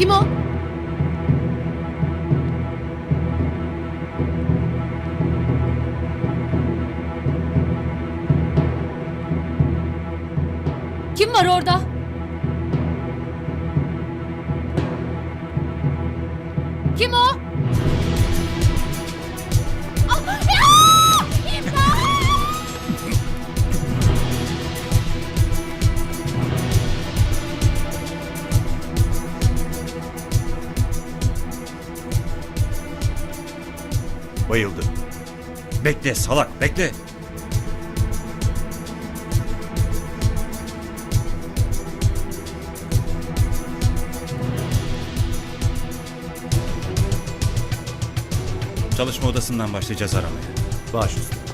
Kim o? Kim var orada? Kim o? Bekle salak bekle. Çalışma odasından başlayacağız aramaya. Baş üstüne.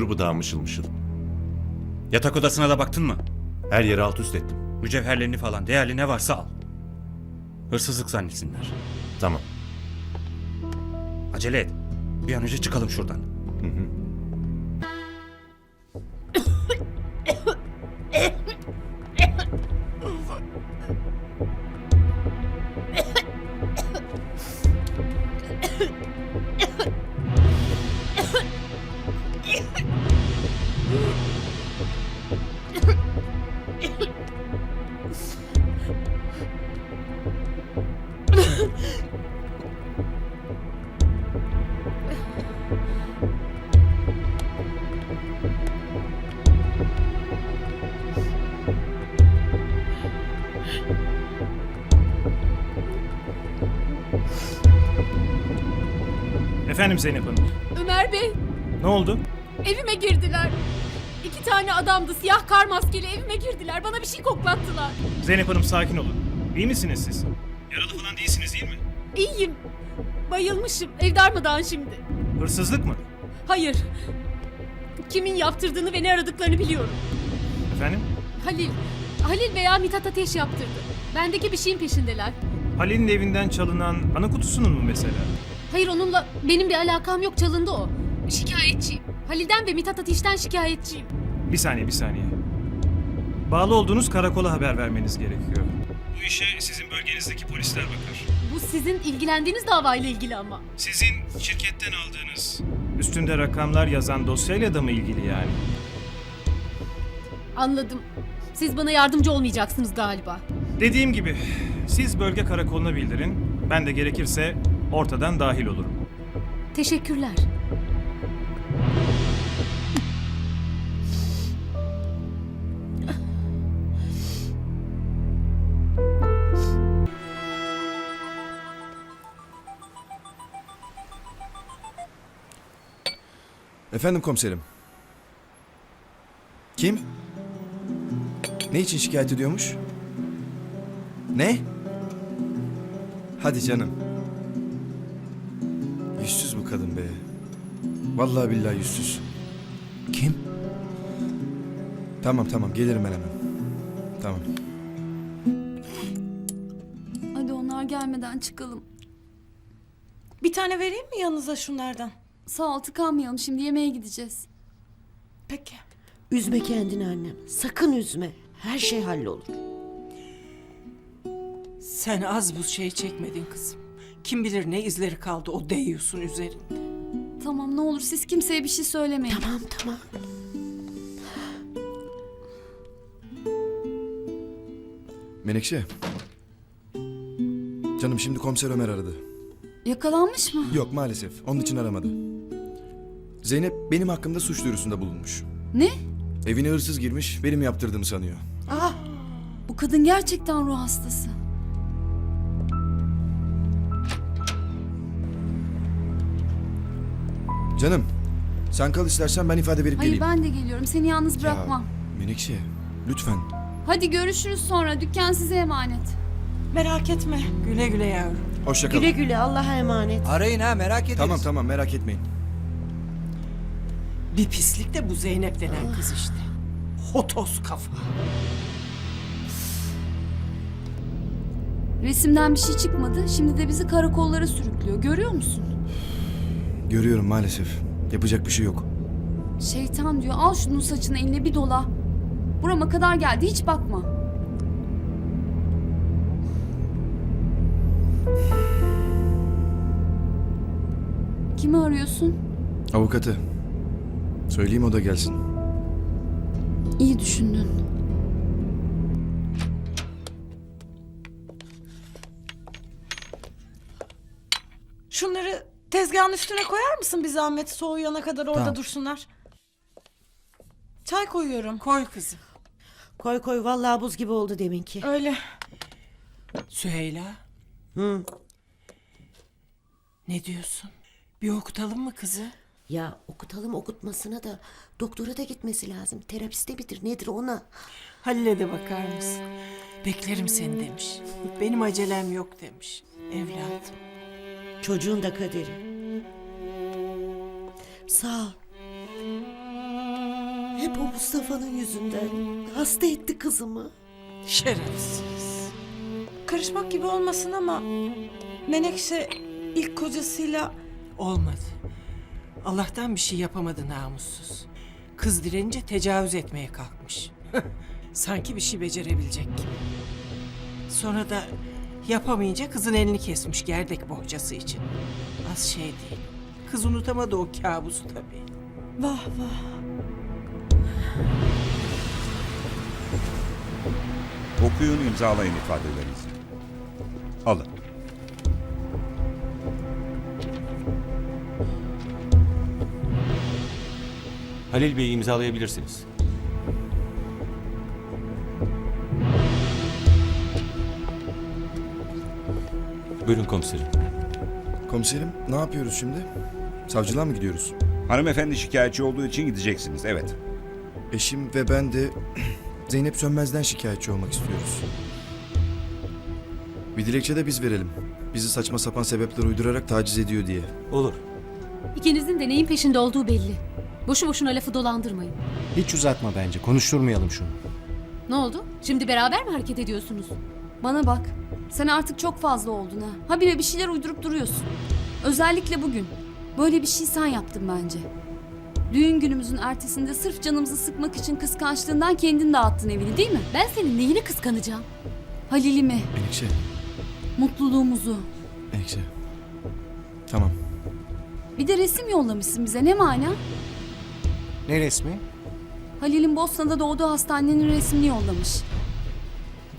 Uyur bu mışıl mışıl. Yatak odasına da baktın mı? Her yeri alt üst ettim. Mücevherlerini falan değerli ne varsa al. Hırsızlık zannetsinler. Tamam. Acele et. Bir an önce çıkalım şuradan. Efendim Zeynep Hanım. Ömer Bey, Ne oldu? evime girdiler. İki tane adamdı, siyah kar maskeli evime girdiler. Bana bir şey koklattılar. Zeynep Hanım sakin olun. İyi misiniz siz? Yaralı falan değilsiniz değil mi? İyiyim. Bayılmışım. Ev darmadan şimdi. Hırsızlık mı? Hayır. Kimin yaptırdığını ve ne aradıklarını biliyorum. Efendim? Halil. Halil veya Mithat Ateş yaptırdı. Bendeki bir şeyin peşindeler. Halil'in evinden çalınan ana kutusunun mu mesela? Hayır onunla benim bir alakam yok çalındı o. Şikayetçiyim. Halil'den ve Mithat Ateş'ten şikayetçiyim. Bir saniye bir saniye. Bağlı olduğunuz karakola haber vermeniz gerekiyor. Bu işe sizin bölgenizdeki polisler bakar. Bu sizin ilgilendiğiniz davayla ilgili ama. Sizin şirketten aldığınız... Üstünde rakamlar yazan dosyayla da mı ilgili yani? Anladım. Siz bana yardımcı olmayacaksınız galiba. Dediğim gibi siz bölge karakoluna bildirin. Ben de gerekirse ortadan dahil olurum. Teşekkürler. Efendim komiserim. Kim? Ne için şikayet ediyormuş? Ne? Hadi canım. Kadın be. Vallahi billahi yüzsüz. Kim? Tamam tamam gelirim ben hemen. Tamam. Hadi onlar gelmeden çıkalım. Bir tane vereyim mi yanınıza şunlardan? Sağ ol tıkanmayalım şimdi yemeğe gideceğiz. Peki. Üzme kendini annem. Sakın üzme. Her şey hallolur. Sen az bu şey çekmedin kızım. Kim bilir ne izleri kaldı o değiyorsun üzerinde. Tamam ne olur siz kimseye bir şey söylemeyin. Tamam tamam. Menekşe. Canım şimdi komiser Ömer aradı. Yakalanmış mı? Yok maalesef. Onun için aramadı. Zeynep benim hakkımda suç duyurusunda bulunmuş. Ne? Evine hırsız girmiş, benim yaptırdığımı sanıyor. Bu kadın gerçekten ruh hastası. Canım, sen kal istersen ben ifade verip Hayır geleyim. ben de geliyorum seni yalnız bırakmam. Ya, Menekşe, lütfen. Hadi görüşürüz sonra dükkan size emanet. Merak etme. Güle güle yavrum. Hoşça kalın. Güle güle Allah'a emanet. Arayın ha merak ederiz. Tamam tamam merak etmeyin. Bir pislik de bu Zeynep denen kız işte. Hotos kafa. Resimden bir şey çıkmadı. Şimdi de bizi karakollara sürüklüyor. Görüyor musun? Görüyorum maalesef. Yapacak bir şey yok. Şeytan diyor al şunun saçını eline bir dola. Burama kadar geldi hiç bakma. Kimi arıyorsun? Avukatı. Söyleyeyim o da gelsin. İyi düşündün. Tezgahın üstüne koyar mısın bir zahmet soğuyana kadar orada Tamam. dursunlar. Çay koyuyorum. Koy kızım. Koy koy vallahi buz gibi oldu deminki. Öyle. Süheyla. Hı. Ne diyorsun? Bir okutalım mı kızı? Ya okutalım okutmasına da doktora da gitmesi lazım. Terapiste midir nedir ona? Halil'e de bakar mısın? Beklerim seni demiş. Benim acelem yok demiş. Evladım. Çocuğun da kaderi. Sağ ol. Hep o Mustafa'nın yüzünden. Hasta etti kızımı. Şerefsiz. Karışmak gibi olmasın ama Menekşe ilk kocasıyla Olmadı. Allah'tan bir şey yapamadı namussuz. Kız direnince tecavüz etmeye kalkmış. Sanki bir şey becerebilecek gibi. Sonra da yapamayınca kızın elini kesmiş gerdek bohçası için. Az şey değil. Kız unutamadı o kabusu tabii. vah vah. Okuyun imzalayın ifadelerinizi. Alın. Halil Bey'i imzalayabilirsiniz. Buyurun komiserim. Komiserim ne yapıyoruz şimdi? Savcılığa mı gidiyoruz? Hanımefendi şikayetçi olduğu için gideceksiniz. Evet. Eşim ve ben de Zeynep Sönmez'den şikayetçi olmak istiyoruz. Bir dilekçe de biz verelim. Bizi saçma sapan sebepler uydurarak taciz ediyor diye. Olur. İkinizin de neyin peşinde olduğu belli. Boşu boşuna lafı dolandırmayın. Hiç uzatma bence. Konuşturmayalım şunu. Ne oldu? Şimdi beraber mi hareket ediyorsunuz? Bana bak. Sen artık çok fazla oldun ha. Habire bir şeyler uydurup duruyorsun. Özellikle bugün. Böyle bir şey sen yaptın bence. Düğün günümüzün ertesinde sırf canımızı sıkmak için kıskançlığından kendin dağıttın evini değil mi? Ben senin neyini kıskanacağım? Halil'imi, Menekşe, mutluluğumuzu. Menekşe. Tamam. Bir de resim yollamışsın bize ne mana? Ne resmi? Halil'in Bosna'da doğduğu hastanenin resmini yollamış.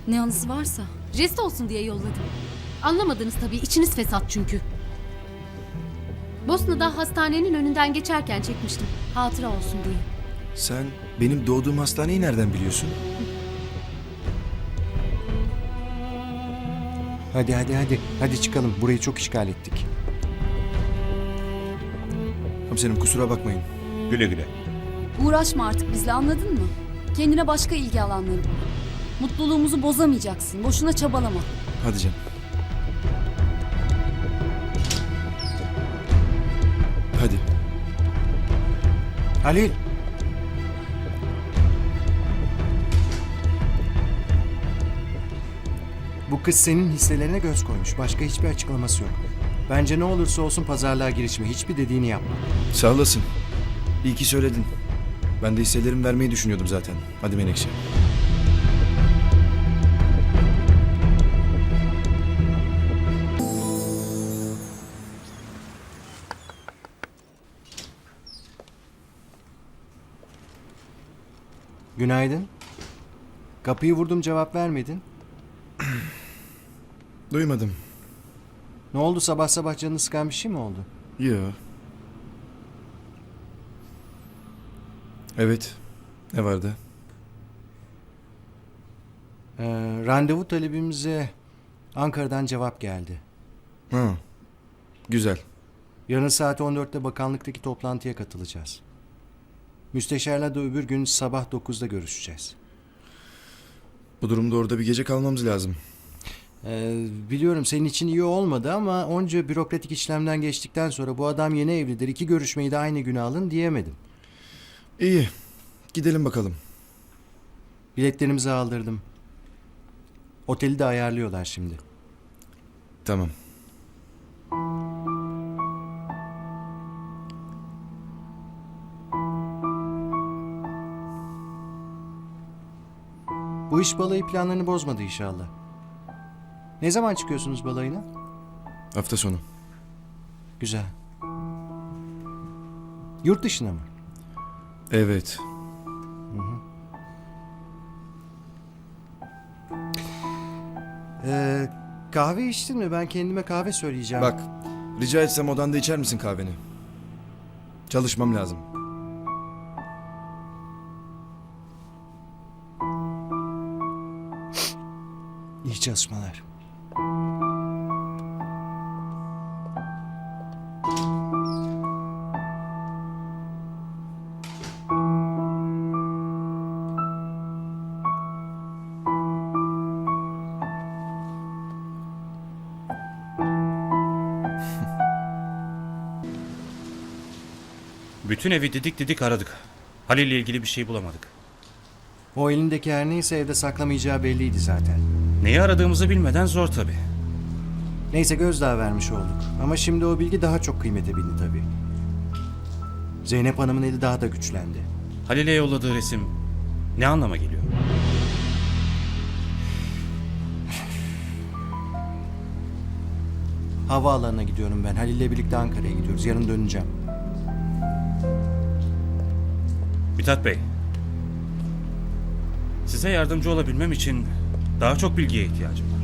Ne anısı varsa. Jest olsun diye yolladım. Anlamadınız tabii içiniz fesat çünkü. Bosna'da hastanenin önünden geçerken çekmiştim. Hatıra olsun diye. Sen benim doğduğum hastaneyi nereden biliyorsun? Hadi hadi hadi. Hadi çıkalım. Burayı çok işgal ettik. Komiserim kusura bakmayın. Güle güle. Uğraşma artık bizle anladın mı? Kendine başka ilgi alanları bul. Mutluluğumuzu bozamayacaksın. Boşuna çabalama. Hadi canım. Halil! Bu kız senin hisselerine göz koymuş. Başka hiçbir açıklaması yok. Bence ne olursa olsun pazarlığa girişme. Hiçbir dediğini yapma. Sağ olasın. İyi ki söyledin. Ben de hisselerimi vermeyi düşünüyordum zaten. Hadi Menekşe. Günaydın. Kapıyı vurdum cevap vermedin. Duymadım. Ne oldu sabah sabah canını sıkan bir şey mi oldu? Yo. Evet. Ne vardı? Ee, randevu talebimize Ankara'dan cevap geldi. Ha. Güzel. Yarın saat 14'te bakanlıktaki toplantıya katılacağız. Müsteşarla da öbür gün sabah 9'da görüşeceğiz. Bu durumda orada bir gece kalmamız lazım. Ee, biliyorum senin için iyi olmadı ama onca bürokratik işlemden geçtikten sonra bu adam yeni evlidir iki görüşmeyi de aynı güne alın diyemedim. İyi. Gidelim bakalım. Biletlerimizi aldırdım. Oteli de ayarlıyorlar şimdi. Tamam. Bu iş balayı planlarını bozmadı inşallah. Ne zaman çıkıyorsunuz balayına? Hafta sonu. Güzel. Yurt dışına mı? Evet. Ee, kahve içtin mi? Ben kendime kahve söyleyeceğim. Bak, rica etsem odanda içer misin kahveni? Çalışmam lazım. İyi çalışmalar. Bütün evi didik didik aradık. Halil'le ilgili bir şey bulamadık. O elindeki her neyse evde saklamayacağı belliydi zaten. Neyi aradığımızı bilmeden zor tabii. Neyse gözdağı vermiş olduk. Ama şimdi o bilgi daha çok kıymete bindi tabii. Zeynep Hanım'ın eli daha da güçlendi. Halil'e yolladığı resim ne anlama geliyor? Havaalanına gidiyorum ben. Halil'le birlikte Ankara'ya gidiyoruz. Yarın döneceğim. Mithat Bey. Size yardımcı olabilmem için daha çok bilgiye ihtiyacım var.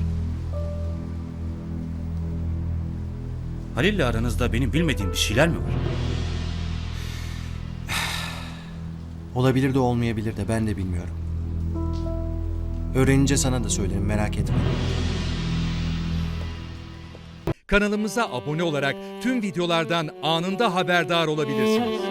Halil'le aranızda benim bilmediğim bir şeyler mi var? Olabilir de olmayabilir de ben de bilmiyorum. Öğrenince sana da söylerim merak etme. Kanalımıza abone olarak tüm videolardan anında haberdar olabilirsiniz.